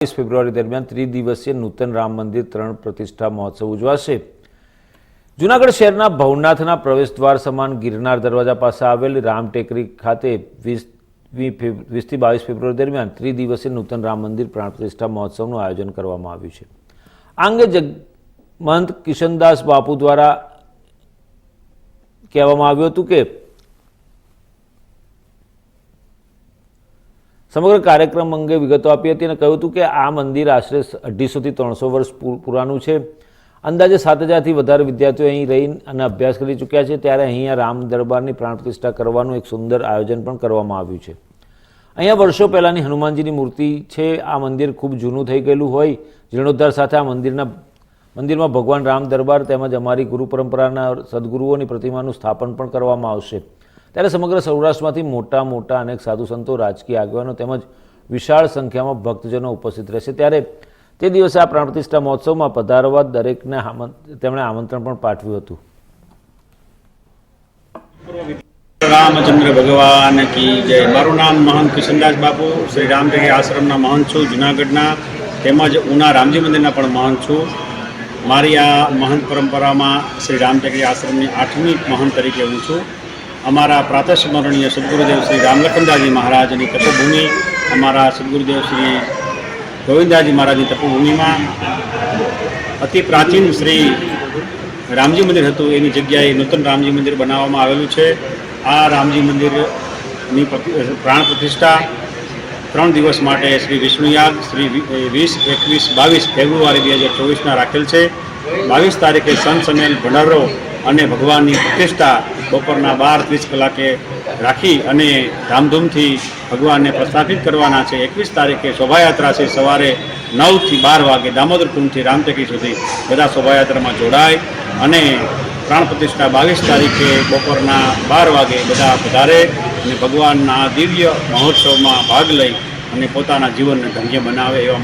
બાવીસ ફેબ્રુઆરી દરમિયાન ત્રિદિવસીય નૂતન રામ મંદિર ત્રણ પ્રતિષ્ઠા મહોત્સવ ઉજવાશે. જૂનાગઢ શહેરના ભવનાથના પ્રવેશદ્વાર સમાન ગિરનાર દરવાજા પાસે આવેલ રામ ખાતે વીસમી વીસથી બાવીસ ફેબ્રુઆરી દરમિયાન ત્રિદિવસીય નૂતન રામ મંદિર પ્રાણ પ્રતિષ્ઠા મહોત્સવનું આયોજન કરવામાં આવ્યું છે. આ અંગે મહંત કિશનદાસ બાપુ દ્વારા કહેવામાં આવ્યું હતું કે સમગ્ર કાર્યક્રમ અંગે વિગતો આપી હતી અને કહ્યું હતું કે આ મંદિર આશરે અઢીસોથી ત્રણસો વર્ષ પુરાનું છે. અંદાજે સાત હજારથી વધારે વિદ્યાર્થીઓ અહીં રહી અને અભ્યાસ કરી ચૂક્યા છે. ત્યારે અહીંયા રામ દરબારની પ્રાણ પ્રતિષ્ઠા કરવાનું એક સુંદર આયોજન પણ કરવામાં આવ્યું છે. અહીંયા વર્ષો પહેલાંની હનુમાનજીની મૂર્તિ છે. આ મંદિર ખૂબ જૂનું થઈ ગયેલું હોય. જીર્ણોદ્ધાર સાથે આ મંદિરના, મંદિરમાં ભગવાન રામ દરબાર તેમજ અમારી ગુરુ પરંપરાના સદગુરુઓની પ્રતિમાનું સ્થાપન પણ કરવામાં આવશે. ત્યારે સમગ્ર સૌરાષ્ટ્રમાંથી મોટા મોટા અનેક સાધુ સંતો, રાજકીય આગેવાનો તેમજ વિશાળ સંખ્યામાં ભક્તજનો ઉપસ્થિત રહેશે. ત્યારે તે દિવસે આ પ્રાણ પ્રતિષ્ઠા મહોત્સવમાં પધારવા દરેકને તેમણે આમંત્રણ પણ પાઠવ્યું હતું. રામચંદ્ર ભગવાન કી જય. મારું નામ મહંત કિશનદાસ બાપુ. શ્રી રામદેવી આશ્રમના મહંત છું. જુનાગઢના તેમજ ઉના રામજી મંદિરના પણ મહંત છું. મારી આ મહંત પરંપરામાં શ્રી રામટેકરી આશ્રમની આઠમી મહંત તરીકે હું છું. અમારા પ્રાતસ્મરણીય સદગુરુદેવ શ્રી રામલખનદાસજી મહારાજની તપોભૂમિ, અમારા સદગુરુદેવ શ્રી ગોવિંદાજી મહારાજની તપોભૂમિમાં અતિ પ્રાચીન શ્રી રામજી મંદિર હતું. એની જગ્યાએ નૂતન રામજી મંદિર બનાવવામાં આવેલું છે. આ રામજી મંદિરની પ્રાણ પ્રતિષ્ઠા ત્રણ દિવસ માટે શ્રી વિષ્ણુયાગ, શ્રી વીસ, એકવીસ, બાવીસ ફેબ્રુઆરી બે હજાર ચોવીસના રાખેલ છે. બાવીસ તારીખે સંત સમેલ ભંડારો અને ભગવાનની પ્રતિષ્ઠા બપોરના બાર ત્રીસ કલાકે રાખી અને ધામધૂમથી ભગવાનને પ્રસ્થાપિત કરવાના છે. એકવીસ તારીખે શોભાયાત્રા છે. સવારે નવથી બાર વાગે દામોદર કુંડથી રામટેકી સુધી બધા શોભાયાત્રામાં જોડાય અને પ્રાણ પ્રતિષ્ઠા બાવીસ તારીખે બપોરના બાર વાગે બધા વધારે અને ભગવાનના દિવ્ય મહોત્સવમાં ભાગ લઈ અને પોતાના જીવનને ધન્ય બનાવે એવા